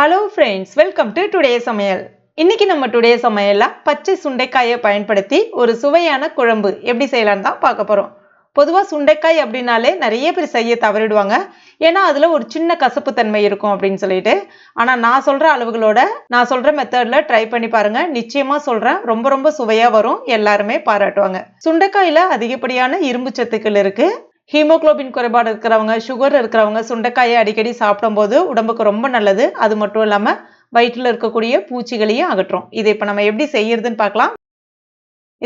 Hello friends welcome to today சமையல். இன்னைக்கு நம்ம டுடே சமையலில் பச்சை சுண்டைக்காயை பயன்படுத்தி ஒரு சுவையான குழம்பு எப்படி செய்யலான்னு தான் பார்க்க போகிறோம் பொதுவாக சுண்டைக்காய் அப்படின்னாலே நிறைய பேர் செய்ய தவறிடுவாங்க. ஏன்னா அதில் ஒரு சின்ன கசப்பு தன்மை இருக்கும் அப்படின்னு சொல்லிட்டு. ஆனால் நான் சொல்கிற அளவுகளோட நான் சொல்கிற மெத்தடில் ட்ரை பண்ணி பாருங்கள் நிச்சயமாக சொல்கிறேன் ரொம்ப ரொம்ப சுவையாக வரும். எல்லாருமே பாராட்டுவாங்க. சுண்டைக்காயில் அதிகப்படியான இரும்பு சத்துக்கள் இருக்குது ஹீமோகுளோபின் குறைபாடு இருக்கிறவங்க சுகர் இருக்கிறவங்க சுண்டைக்காயை அடிக்கடி சாப்பிடும்போது உடம்புக்கு ரொம்ப நல்லது. அது மட்டும் இல்லாமல் வயிற்றில் இருக்கக்கூடிய பூச்சிகளையும் அகற்றும். இதை இப்போ நம்ம எப்படி செய்யறதுன்னு பார்க்கலாம்.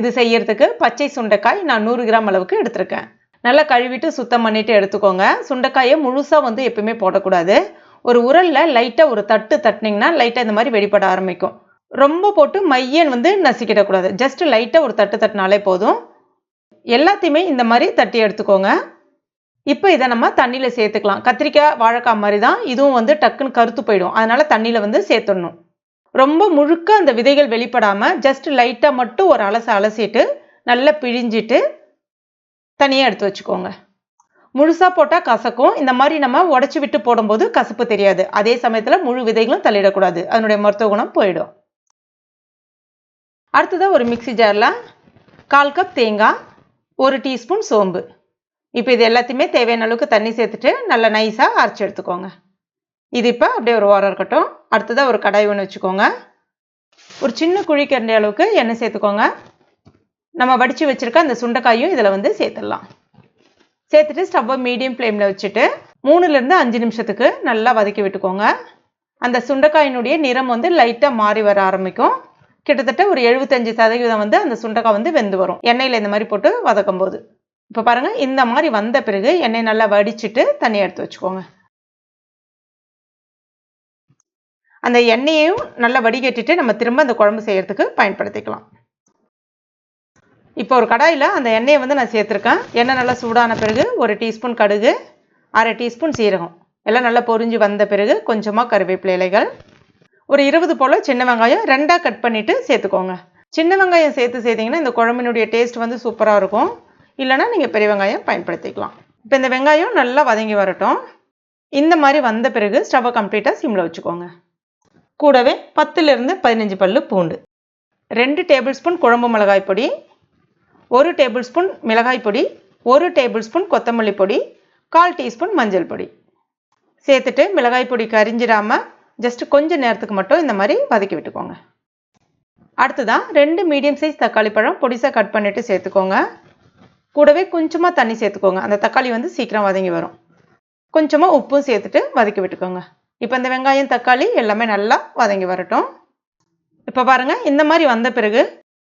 இது செய்யறதுக்கு பச்சை சுண்டைக்காய் நான் நூறு கிராம் அளவுக்கு எடுத்திருக்கேன். நல்லா கழுவிட்டு சுத்தம் பண்ணிட்டு எடுத்துக்கோங்க. சுண்டைக்காயை முழுசாக வந்து எப்பயுமே போடக்கூடாது. ஒரு உரலில் லைட்டாக ஒரு தட்டு தட்டினீங்கன்னா லைட்டாக இந்த மாதிரி வெளிப்பட ஆரம்பிக்கும். ரொம்ப போட்டு மையன் வந்து நசிக்கிடக்கூடாது. ஜஸ்ட் லைட்டாக ஒரு தட்டு தட்டினாலே போதும். எல்லாத்தையுமே இந்த மாதிரி தட்டி எடுத்துக்கோங்க. இப்போ இதை நம்ம தண்ணியில் சேர்த்துக்கலாம். கத்திரிக்காய் வாழைக்காய் மாதிரி தான் இதுவும் வந்து டக்குன்னு கருத்து போயிடும். அதனால் தண்ணியில் வந்து சேர்த்துடணும். ரொம்ப முழுக்க அந்த விதைகள் வெளிப்படாமல் ஜஸ்ட் லைட்டாக மட்டும் ஒரு அலசை அலசிட்டு நல்லா பிழிஞ்சிட்டு தனியாக எடுத்து வச்சுக்கோங்க. முழுசாக போட்டால் கசக்கும். இந்த மாதிரி நம்ம உடச்சி விட்டு போடும்போது கசப்பு தெரியாது. அதே சமயத்தில் முழு விதைகளும் தள்ளிடக்கூடாது. அதனுடைய மருத்துவ குணம் போயிடும். அடுத்ததாக ஒரு மிக்சி ஜாரில் கால் கப் தேங்காய் ஒரு டீஸ்பூன் சோம்பு. இப்போ இது எல்லாத்தையுமே தேவையான அளவுக்கு தண்ணி சேர்த்துட்டு நல்லா நைஸாக அரைச்சி எடுத்துக்கோங்க. இது இப்போ அப்படியே ஒரு ஓரம் இருக்கட்டும். அடுத்ததாக ஒரு கடாய் ஒன்று வச்சுக்கோங்க. ஒரு சின்ன குழி கரண்டி அளவுக்கு எண்ணெய் சேர்த்துக்கோங்க. நம்ம வடித்து வச்சுருக்க அந்த சுண்டைக்காயும் இதில் வந்து சேர்த்துடலாம். சேர்த்துட்டு ஸ்டவ்வை மீடியம் ஃப்ளேமில் வச்சுட்டு மூணுலேருந்து அஞ்சு நிமிஷத்துக்கு நல்லா வதக்கி விட்டுக்கோங்க. அந்த சுண்டைக்காயினுடைய நிறம் வந்து லைட்டாக மாறி வர ஆரம்பிக்கும். கிட்டத்தட்ட ஒரு எழுபத்தஞ்சு சதவீதம் வந்து அந்த சுண்டைக்காய் வந்து வெந்து வரும். எண்ணெயில் இந்த மாதிரி போட்டு வதக்கும் போது இப்போ பாருங்கள் இந்த மாதிரி வந்த பிறகு எண்ணெய் நல்லா வடிச்சிட்டு தண்ணி எடுத்து வச்சுக்கோங்க. அந்த எண்ணெயையும் நல்லா வடிகட்டிட்டு நம்ம திரும்ப அந்த குழம்பு செய்யறதுக்கு பயன்படுத்திக்கலாம். இப்போ ஒரு கடாயில் அந்த எண்ணெயை வந்து நான் சேர்த்துருக்கேன். எண்ணெய் நல்லா சூடான பிறகு ஒரு டீஸ்பூன் கடுகு அரை டீஸ்பூன் சீரகம். எல்லாம் நல்லா பொரிஞ்சு வந்த பிறகு கொஞ்சமாக கருவேப்பிலை இலைகள். ஒரு இருபது போல் சின்ன வெங்காயம் ரெண்டாக கட் பண்ணிவிட்டு சேர்த்துக்கோங்க. சின்ன வெங்காயம் சேர்த்து செய்திங்கன்னா இந்த குழம்பினுடைய டேஸ்ட் வந்து சூப்பராக இருக்கும். இல்லைனா நீங்கள் பெரிய வெங்காயம் பயன்படுத்திக்கலாம். இப்போ இந்த வெங்காயம் நல்லா வதங்கி வரட்டும். இந்த மாதிரி வந்த பிறகு ஸ்டவ்வை கம்ப்ளீட்டாக சிம்மில் வச்சுக்கோங்க. கூடவே பத்துலேருந்து பதினஞ்சு பல் பூண்டு. ரெண்டு டேபிள் ஸ்பூன் குழம்பு மிளகாய் பொடி ஒரு டேபிள் ஸ்பூன் மிளகாய் பொடி ஒரு டேபிள் ஸ்பூன் கொத்தமல்லி பொடி கால் டீஸ்பூன் மஞ்சள் பொடி. சேர்த்துட்டு மிளகாய் பொடி கரிஞ்சிடாமல் ஜஸ்ட் கொஞ்சம் நேரத்துக்கு மட்டும் இந்த மாதிரி வதக்கி விட்டுக்கோங்க. அடுத்ததான் ரெண்டு மீடியம் சைஸ் தக்காளி பழம் பொடிசாக கட் பண்ணிவிட்டு சேர்த்துக்கோங்க. கூடவே கொஞ்சமாக தண்ணி சேர்த்துக்கோங்க. அந்த தக்காளி வந்து சீக்கிரம் வதங்கி வரும். கொஞ்சமாக உப்பும் சேர்த்துட்டு வதக்கி விட்டுக்கோங்க. இப்போ இந்த வெங்காயம் தக்காளி எல்லாமே நல்லா வதங்கி வரட்டும். இப்போ பாருங்கள் இந்த மாதிரி வந்த பிறகு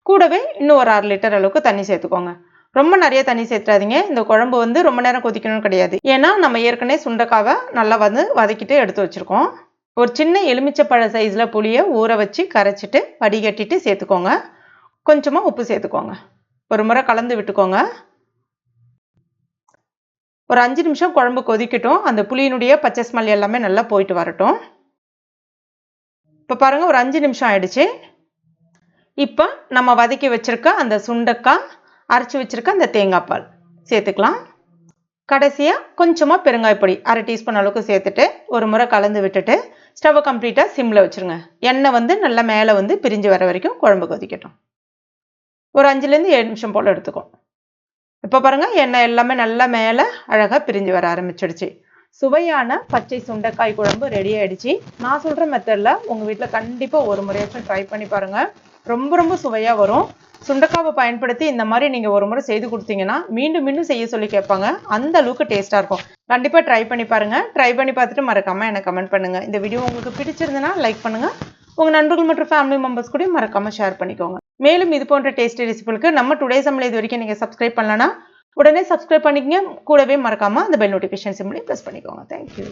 கூடவே இன்னும் ஒரு அரை லிட்டர் அளவுக்கு தண்ணி சேர்த்துக்கோங்க. ரொம்ப நிறைய தண்ணி சேர்த்துறாதீங்க. இந்த குழம்பு வந்து ரொம்ப நேரம் கொதிக்கணும்னு கிடையாது. ஏன்னா நம்ம ஏற்கனவே சுண்டக்காவை நல்லா வந்து வதக்கிட்டு எடுத்து வச்சுருக்கோம். ஒரு சின்ன எலுமிச்சப்பழ சைஸில் புளியை ஊற வச்சு கரைச்சிட்டு வடிகட்டிட்டு சேர்த்துக்கோங்க. கொஞ்சமாக உப்பு சேர்த்துக்கோங்க. ஒரு முறை கலந்து விட்டுக்கோங்க. ஒரு அஞ்சு நிமிஷம் குழம்பு கொதிக்கட்டும். அந்த புளியினுடைய பச்சை ஸ்மெல் எல்லாமே நல்லா போயிட்டு வரட்டும். இப்போ பாருங்கள் ஒரு அஞ்சு நிமிஷம் ஆயிடுச்சு. இப்போ நம்ம வதக்கி வச்சுருக்க அந்த சுண்டக்காய் அரைச்சி வச்சுருக்க அந்த தேங்காய் பால் சேர்த்துக்கலாம். கடைசியாக கொஞ்சமாக பெருங்காயப்பொடி அரை டீஸ்பூன் அளவுக்கு சேர்த்துட்டு ஒரு முறை கலந்து விட்டுட்டு ஸ்டவ்வை கம்ப்ளீட்டாக சிம்மில் வச்சுருங்க. எண்ணெய் வந்து நல்லா மேலே வந்து பிரிஞ்சு வர வரைக்கும் குழம்பு கொதிக்கட்டும். ஒரு அஞ்சுலேருந்து ஏழு நிமிஷம் போல் எடுத்துக்கும் இப்போ பாருங்கள் எண்ணெய் எல்லாமே நல்லா மேலே அழகாக பிரிஞ்சு வர ஆரம்பிச்சிடுச்சு. சுவையான பச்சை சுண்டைக்காய் குழம்பு ரெடி ஆயிடுச்சு. நான் சொல்கிற மெத்தடில் உங்கள் வீட்டில் கண்டிப்பாக ஒரு முறையாச்சும் ட்ரை பண்ணி பாருங்கள் ரொம்ப ரொம்ப சுவையாக வரும். சுண்டக்காவை பயன்படுத்தி இந்த மாதிரி நீங்கள் ஒரு முறை செய்து கொடுத்தீங்கன்னா மீண்டும் மீண்டும் செய்ய சொல்லி கேட்பாங்க. அந்த அளவுக்கு டேஸ்ட்டாக இருக்கும். கண்டிப்பாக ட்ரை பண்ணி பாருங்கள் ட்ரை பண்ணி பார்த்துட்டு மறக்காமல் எனக்கு கமெண்ட் பண்ணுங்கள் இந்த வீடியோ உங்களுக்கு பிடிச்சிருந்ததுன்னா லைக் பண்ணுங்கள் உங்கள் நண்பர்கள் மற்றும் ஃபேமிலி மெம்பர்ஸ் கூட மறக்காமல் ஷேர் பண்ணிக்கோங்க. மேலும் இது போன்ற டேஸ்டி ரெசிபிகளுக்கு நம்ம டுடே சமையல் இது வரைக்கும் நீங்கள் சப்ஸ்கிரைப் பண்ணலன்னா உடனே சப்ஸ்கிரைப் பண்ணிக்கங்க. கூடவே மறக்காமல் அந்த பெல் நோட்டிஃபிகேஷன் சிம்லையும் ப்ரெஸ் பண்ணிக்கோங்க. Thank you